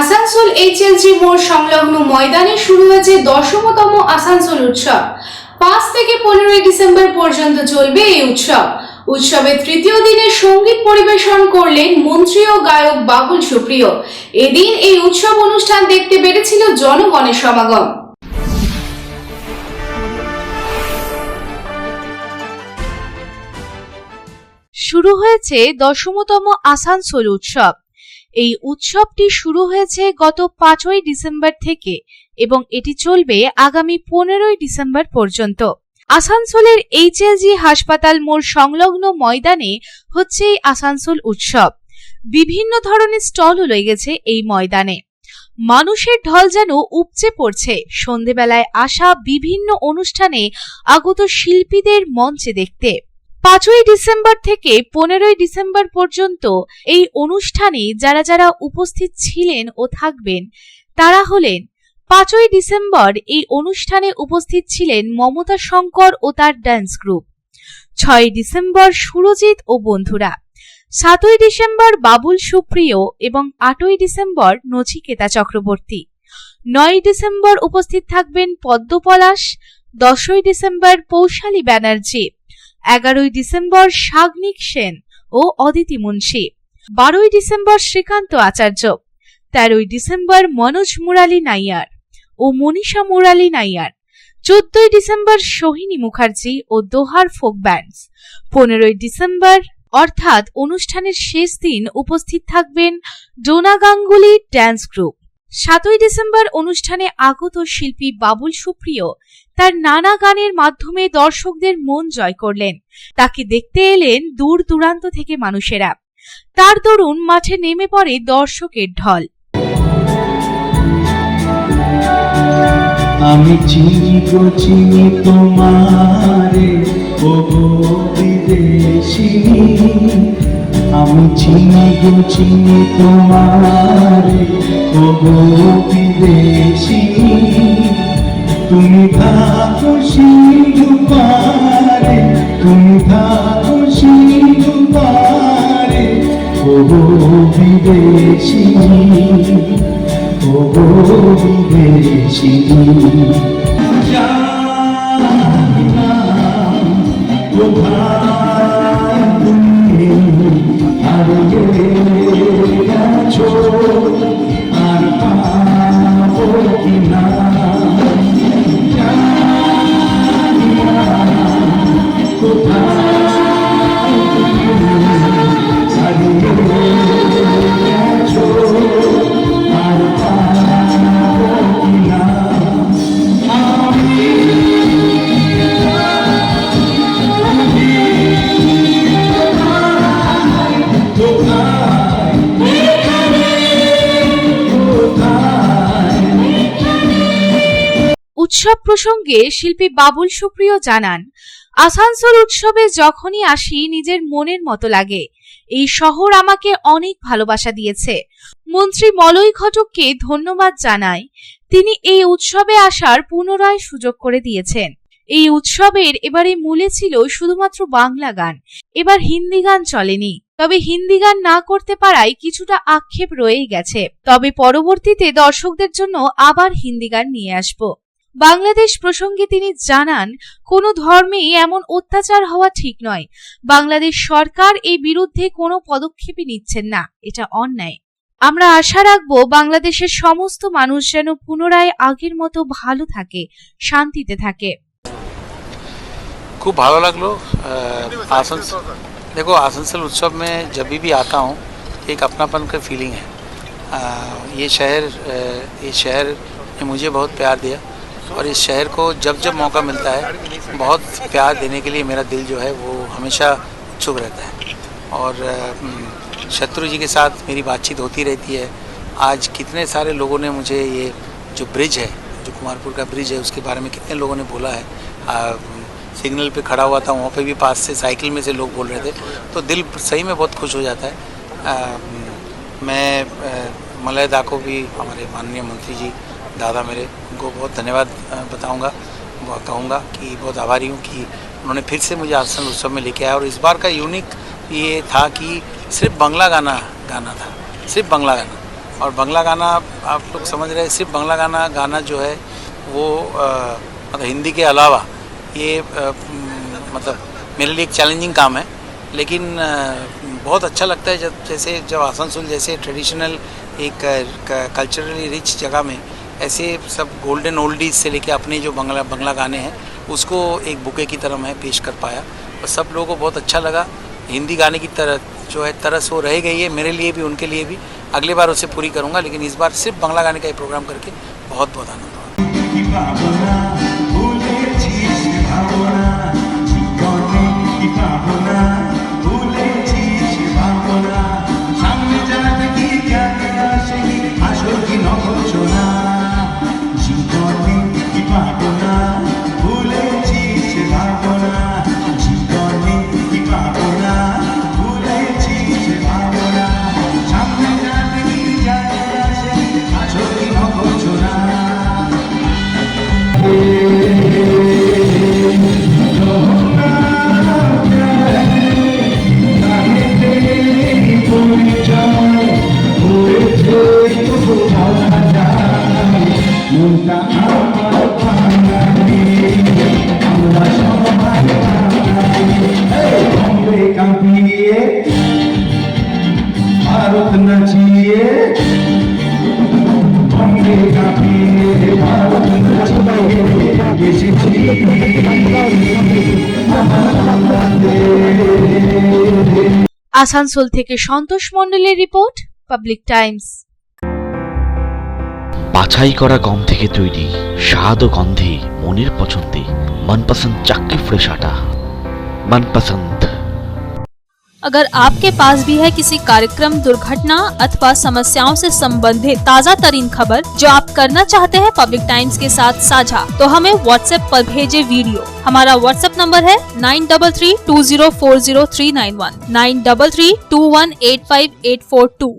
Asansol HLG মোড় সংলগ্ন ময়দানে শুরু হয়েছে দশমতম আসানসোল উৎসব। পাঁচ থেকে পনেরোই ডিসেম্বর পর্যন্ত চলবে এই উৎসব। উৎসবের তৃতীয় দিনে সংগীত পরিবেশন করলেন মন্ত্রী ও গায়ক বাবুল সুপ্রিয়। এদিন এই উৎসব অনুষ্ঠান দেখতে পেরেছিল জনগণের সমাগম। শুরু হয়েছে দশমতম আসানসোল উৎসব। এই উৎসবটি শুরু হয়েছে গত পাঁচই ডিসেম্বর থেকে এবং এটি চলবে আগামী পনেরোই ডিসেম্বর পর্যন্ত। আসানসোলের এইচএলজি হাসপাতাল মোড় সংলগ্ন ময়দানে হচ্ছে এই আসানসোল উৎসব। বিভিন্ন ধরনের স্টলও লেগেছে এই ময়দানে। মানুষের ঢল যেন উপচে পড়ছে। সন্ধেবেলায় আসা বিভিন্ন অনুষ্ঠানে আগত শিল্পীদের মঞ্চে দেখতে। পাঁচই ডিসেম্বর থেকে পনেরোই ডিসেম্বর পর্যন্ত এই অনুষ্ঠানে যারা যারা উপস্থিত ছিলেন ও থাকবেন, তারা হলেন পাঁচই ডিসেম্বর এই অনুষ্ঠানে উপস্থিত ছিলেন মমতা শঙ্কর ও তার ডান্স গ্রুপ ছয় ডিসেম্বর সুরজিৎ ও বন্ধুরা, সাতই ডিসেম্বর বাবুল সুপ্রিয় এবং আটই ডিসেম্বর নচিকেতা চক্রবর্তী। নয় ডিসেম্বর উপস্থিত থাকবেন পদ্মপলাশ, দশই ডিসেম্বর পৌশালী ব্যানার্জি। এগারোই ডিসেম্বর সাগ্নিক সেন ও অদিতি মুন্সি। বারোই ডিসেম্বর শ্রীকান্ত আচার্য। তেরোই ডিসেম্বর মনোজ মুরালি নাইয়ার ও মনীষা মুরালি নাইয়ার। চোদ্দই ডিসেম্বর সোহিনী মুখার্জি ও দোহার ফোক ব্যান্ডস। পনেরোই ডিসেম্বর অর্থাৎ অনুষ্ঠানের শেষ দিন উপস্থিত থাকবেন ডোনা গাঙ্গুলি ড্যান্স গ্রুপ। সাতই ডিসেম্বর অনুষ্ঠানে আগত শিল্পী বাবুল সুপ্রিয় তার নানা গানের মাধ্যমে দর্শকদের মন জয় করলেন। তাকে দেখতে এলেন দূর দূরান্ত থেকে মানুষেরা। তার দরুন মাঠে নেমে পড়ে দর্শকের ঢল। আমি চিনি চিনি তোমারে ও আমি চিনি গো চিনি তোমারে। বিদেশিনী তুমি থাকো সিন্ধুপারে তুমি থাকো ও গো উৎসব প্রসঙ্গে শিল্পী বাবুল সুপ্রিয় জানান, আসানসোল উৎসবে যখনই আসি নিজের মনের মতো লাগে। এই শহর আমাকে অনেক ভালোবাসা দিয়েছে। মন্ত্রী মলয় ঘটককে ধন্যবাদ জানায়, তিনি এই উৎসবে আসার পুনরায় সুযোগ করে দিয়েছেন। এই উৎসবের এবারে মূলে ছিল শুধুমাত্র বাংলা গান, এবার হিন্দি গান চলেনি। তবে হিন্দি গান না করতে পারায় কিছুটা আক্ষেপ রয়েই গেছে। তবে পরবর্তীতে দর্শকদের জন্য আবার হিন্দি গান নিয়ে আসব। বাংলাদেশ প্রসঙ্গে তিনি জানান কোনো ধর্মেই এমন অত্যাচার হওয়া ঠিক নয় বাংলাদেশ সরকার এই বিরুদ্ধে কোনো পদক্ষেপই নিচ্ছেন না এটা অন্যায় আমরা আশা রাখবো বাংলাদেশের সমস্ত মানুষ যেন পুনরায় আগের মতো ভালো থাকে শান্তিতে থাকে खूब भालो लागलो अ, आसनसोल देखो आसनसोल उत्सव में जब भी आता हूँ एक अपनापन का फीलिंग है अ, ये शहर अ, ये शहर ने मुझे बहुत प्यार दिया और इस शहर को जब जब मौका मिलता है बहुत प्यार देने के लिए मेरा दिल जो है वो हमेशा उत्सुक रहता है। और शत्रु जी के साथ मेरी बातचीत होती रहती है। आज कितने सारे लोगों ने मुझे ये जो ब्रिज है जो कुमारपुर का ब्रिज है उसके बारे में कितने लोगों ने बोला है आ, सिग्नल पे खड़ा हुआ था वहाँ पे भी पास से साइकिल में से लोग बोल रहे थे। तो दिल सही में बहुत खुश हो जाता है। आ, मैं आ, मलय दा को भी हमारे माननीय मंत्री जी दादा मेरे उनको बहुत धन्यवाद आ, बताऊँगा कहूँगा कि बहुत आभारी हूँ कि उन्होंने फिर से मुझे आसन उत्सव में लेके आया और इस बार का यूनिक ये था कि सिर्फ़ बंगला गाना गाना था सिर्फ़ बंगला गाना। और बंगला गाना आप लोग समझ रहे हैं सिर्फ़ बंगला गाना गाना जो है वो मतलब हिंदी के अलावा ये म, मतलब मेरे लिए एक चैलेंजिंग काम है। लेकिन अ, बहुत अच्छा लगता है जब जैसे जब आसनसोल जैसे ट्रेडिशनल एक कल्चरली रिच जगह में ऐसे सब गोल्डन ओल्डीज से लेके अपने जो बंगला बंगला गाने हैं, उसको एक बुके की तरह मैं पेश कर पाया। और सब लोगों को बहुत अच्छा लगा। हिंदी गाने की तरह, जो है, तरस वो रह गई है मेरे लिए भी, उनके लिए भी। अगली बार उसे पूरी करूँगा, लेकिन इस बार सिर्फ़ बंगला गाने का ही प्रोग्राम करके बहुत बहुत आनंद हुआ। আসানসোল থেকে সন্তোষ মণ্ডলের রিপোর্ট পাবলিক টাইমস বাছাই করা গম থেকে তৈরি স্বাদ ও গন্ধে মনের পছন্দে মনপসন্দ চাক্কি ফ্রেশ আটা মনপসন্দ अगर आपके पास भी है किसी कार्यक्रम दुर्घटना अथवा समस्याओं से संबंधित ताज़ा तरीन खबर जो आप करना चाहते हैं पब्लिक टाइम्स के साथ साझा तो हमें व्हाट्सएप पर भेजे वीडियो हमारा व्हाट्सएप नंबर है nine double three two zero four zero three nine one, nine double three two one eight five eight four two.